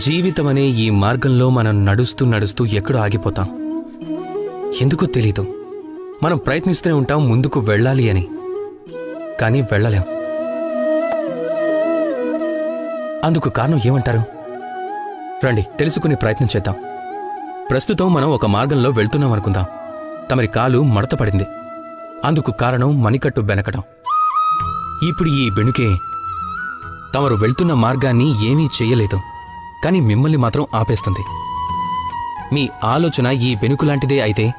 జీవితం అనే ఈ మార్గంలో మనం నడుస్తూ నడుస్తూ ఎక్కడో ఆగిపోతాం. ఎందుకో తెలీదు. మనం ప్రయత్నిస్తూనే ఉంటాం ముందుకు వెళ్ళాలి అని. కానీ వెళ్ళలేం. అందుకు కారణం ఏమంటారు? రండి తెలుసుకునే ప్రయత్నం చేద్దాం. ప్రస్తుతం మనం ఒక మార్గంలో వెళ్తున్నాం అనుకుందాం. తమరి కాలు మడత పడింది. అందుకు కారణం మణికట్టు బెనకడం ఇప్పుడు ఈ బెణుకే తమరు వెళ్తున్న మార్గాన్ని ఏమీ చెయ్యలేదు కానీ మిమ్మల్ని మాత్రం ఆపేస్తుంది. మీ ఆలోచన ఈ వెనుకులాంటిదే అయితే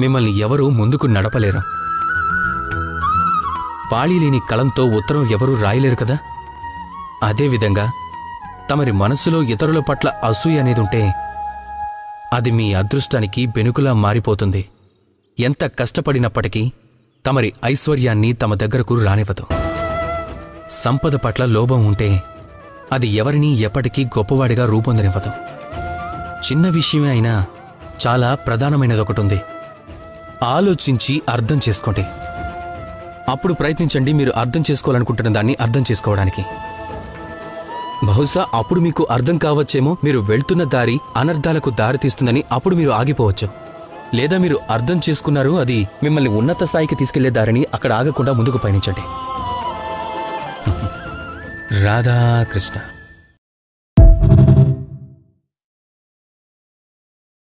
మిమ్మల్ని ఎవరూ ముందుకు నడపలేరు. పాళీ లేని కలంతో ఉత్తరం ఎవరూ రాయలేరు కదా? అదేవిధంగా తమరి మనసులో ఇతరుల పట్ల అసూయ అనేది ఉంటే అది మీ అదృష్టానికి బెనుకులా మారిపోతుంది. ఎంత కష్టపడినప్పటికీ తమరి ఐశ్వర్యాన్ని తమ దగ్గరకు రానివ్వదు. సంపద పట్ల లోభం ఉంటే అది ఎవరిని ఎప్పటికీ గొప్పవాడిగా రూపొందనివ్వదు. చిన్న విషయమే అయినా చాలా ప్రధానమైనది ఒకటి ఉంది ఆలోచించి అర్థం చేసుకోండి. అప్పుడు ప్రయత్నించండి మీరు అర్థం చేసుకోవాలనుకుంటున్న దాన్ని అర్థం చేసుకోవడానికి. బహుశా అప్పుడు మీకు అర్థం కావచ్చేమో మీరు వెళ్తున్న దారి అనర్థాలకు దారితీస్తుందని అప్పుడు మీరు ఆగిపోవచ్చు. లేదా మీరు అర్థం చేసుకున్నారు అది మిమ్మల్ని ఉన్నత స్థాయికి తీసుకెళ్ళే దారిని అక్కడ ఆగకుండా ముందుకు పయనించండి. ராதா கிருஷ்ணா